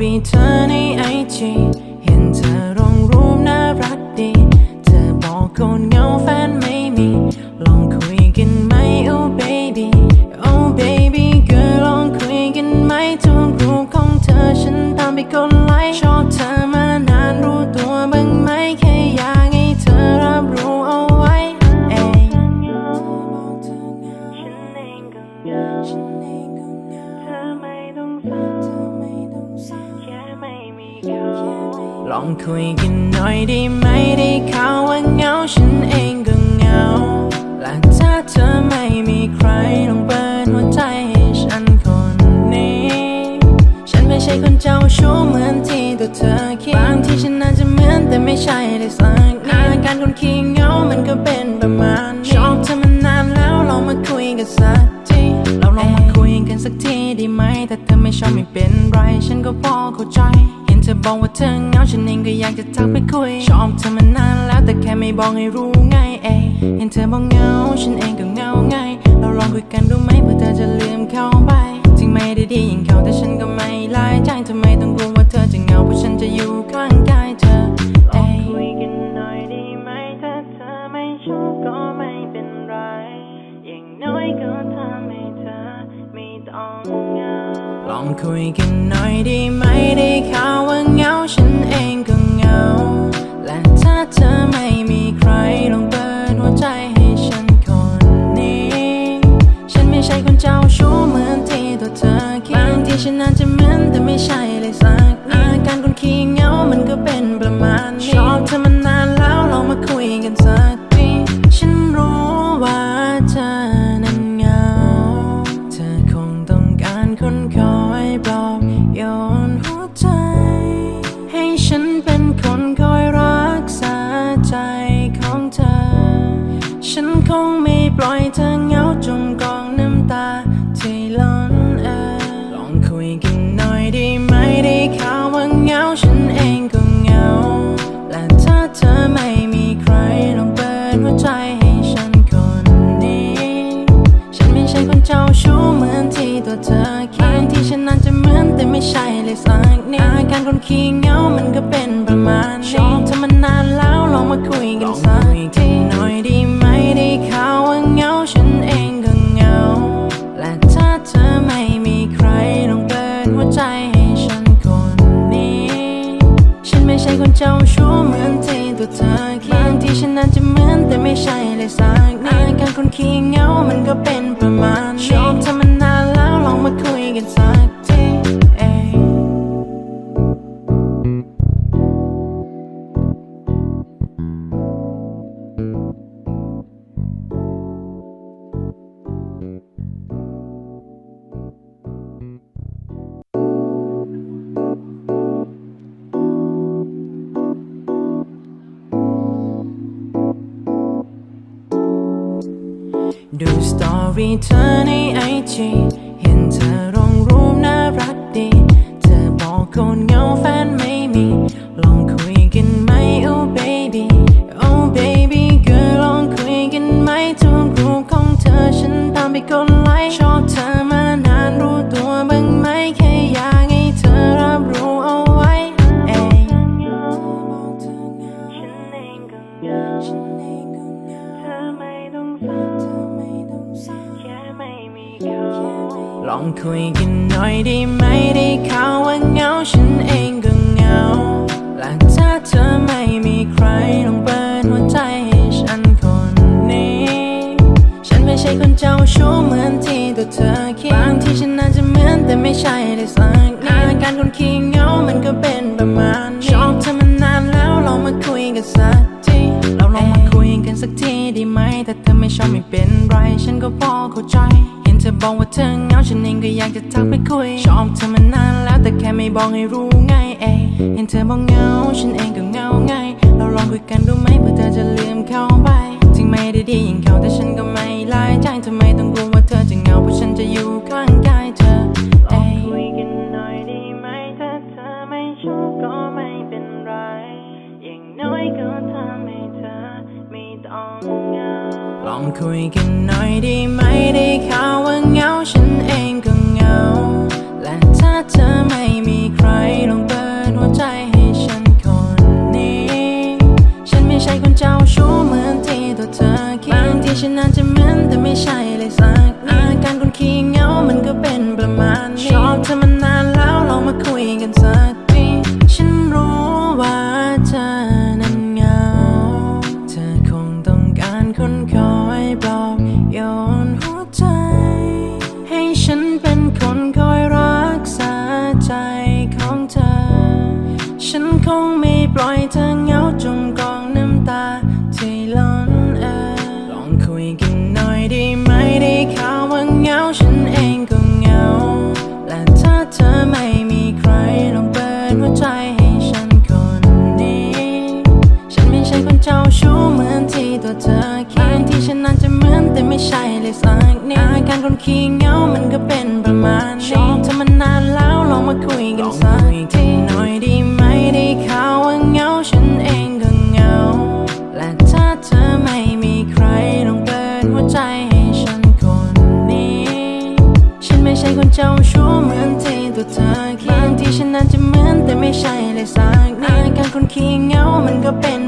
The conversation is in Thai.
รีเธอในไอจีเห็นเธอลงรูปน่ารักดี เธอบอกคนเงาแฟนไม่มี ลองคุยกันไหม oh baby oh baby girl ลองคุยกันไหมทุกรูปของเธอฉันตามไปกดไลค์ ลองคุยกันหน่อยได้ไหมได้ข่าวว่าเหงาฉันเองก็เหงาและถ้าเธอไม่มีใครลองเปิดหัวใจให้ฉันคนนี้ ฉันไม่ใช่คนเจ้าชู้เหมือนที่ตัวเธอคิดบางทีฉันอาจจะเหมือนแต่ไม่ใช่เลยสักนิดอาการคนขี้เหงามันก็เป็นประมาณนี้ชอบเธอมานานแล้วลองมาคุยกันสักทีเราลองมาคุยกันสักทีได้ไหมถ้าเธอไม่ชอบไม่เป็น บอกว่าเธอเหงาฉันเองก็อยากจะทักไปคุย ชอบเธอมานานแล้วแต่แค่ไม่บอกให้รู้ไงเอยเห็นเธอบอกเหงาฉันเองก็เหงาไง เราลองคุยกันดูไหมเพื่อเธอจะลืมเข้าไปถึงไม่ได้ดีอย่างเขาแต่ฉันก็ไม่ลายใจทำไมต้องกลัวว่าเธอจะเหงาเพราะฉันจะอยู่ข้างกายเธอลองคุยกันหน่อยดีไหมถ้าเธอไม่ชอบก็ไม่เป็นไร อย่างน้อยก็ทำให้เธอไม่ต้องเหงาลองคุยกันหน่อยดีไหมได้ข่า ฉันอาจจะเหมือนแต่ไม่ใช่เลยสักอาการคนขี้เหงามันก็เป็นประมาณนี้ชอบเธอมานานแล้วลองมาคุยกันสักทีฉันรู้ว่าเธอนั้นเหงา เธอคงต้องการคนคอยปลอบโยนหัวใจ ให้ฉันเป็นคนคอยรักษาใจของเธอ ฉันคงไม่ปล่อยเธอเหงาจมกองน้ำตา ใช่เลยสักนิดอาการคนขี้เหงามันก็เป็นประมาณนี้ชอบเธอมานานแล้วลองมาคุยกันสักทีหน่อยดีไหมได้ข่าวว่าเหงาฉันเองก็เหงา และถ้าเธอไม่มีใครลองเปิดหัวใจให้ฉันคนนี้ ฉันไม่ใช่คนเจ้าชู้เหมือนที่ตัวเธอคิดบางทีฉันอาจจะเหมือนแต่ไม่ใช่เลยสักนิดอาการคนขี้เหงามันก็เป็นประมาณนี้ชอบเธอมานานแล้วลองมาคุยกันสัก ดูสตอรี่เธอในไอจีเห็นเธอลงรูปน่ารักดี เธอบอกคนเงาแฟนไม่มี ลองคุยกันไหม oh baby oh baby ก็ลองคุยกันไหมทุกรูปของเธอฉันตามไปกดไลค์ชอบเธอ คุยกันหน่อยได้ไหมได้ข่าวว่าเหงาฉันเองก็เหงาและถ้าเธอไม่มีใครลองเปิดหัวใจให้ฉันคนนี้ ฉันไม่ใช่คนเจ้าชู้เหมือนที่ตัวเธอคิดบางทีฉันอาจจะเหมือนแต่ไม่ใช่เลยสักนิดอาการคนขี้เหงามันก็เป็นประมาณนี้ชอบเธอมานานแล้วลองมาคุยกันสักทีเราลองมาคุยกันสักทีได้ไหมถ้าเธอไม่ชอบไม่เป็นไรฉันก็พอเข้าใจ บอกว่าเธอเหงาฉันเองก็อยากจะทักไปคุย ชอบเธอมานานแล้วแต่แค่ไม่บอกให้รู้ไงเอเห็นเธอบอกเหงาฉันเองก็เหงาไง เราลองคุยกันดูไหมเพื่อเธอจะลืมเขาไปถึงไม่ได้ดีอย่างเขาแต่ฉันก็ไม่ลายใจทำไมต้องกลัวว่าเธอจะเหงาเพราะฉันจะอยู่ข้างกายเธอลองคุยกันหน่อยดีไหมถ้าเธอไม่ชอบก็ไม่เป็นไรอย่างน้อยก็ทำให้เธอไม่ต้อง องคุยกันหน่อยได้ไหมได้ข่าวว่าเหงาฉันเองก็เหงา และถ้าเธอไม่มีใครลองเปิดหัวใจให้ฉันคนนี้ ฉันไม่ใช่คนเจ้าชู้เหมือนที่ตัวเธอคิดบางทีฉันอาจจะเหมือนแต่ไม่ใช่เลยสัก นเองก็เหงา และถ้าเธอไม่มีใครลองเปิดหัวใจให้ฉันคนนี้ ฉันไม่ใช่คนเจ้าชู้เหมือนที่ตัวเธอคิดที่ฉันอาจจะเหมือนแต่ไม่ใช่เลยสักนิดอาการคนขี้เหงามันก็เป็นประมาณนี้ชอบเธอมานานแล้วลองมาคุยกันสักทีหน่อยด้ไหมได้ข่าวว่าเหงาฉันเองก็เหงา และถ้าเธอไม่มีใครลองเปิดหัวใจ คนเจ้าชู้เหมือนที่ตัวเธอคิดบางทีฉันนั้นจะเหมือนแต่ไม่ใช่เลยสักนิดการคนขี้เหงามันก็เป็น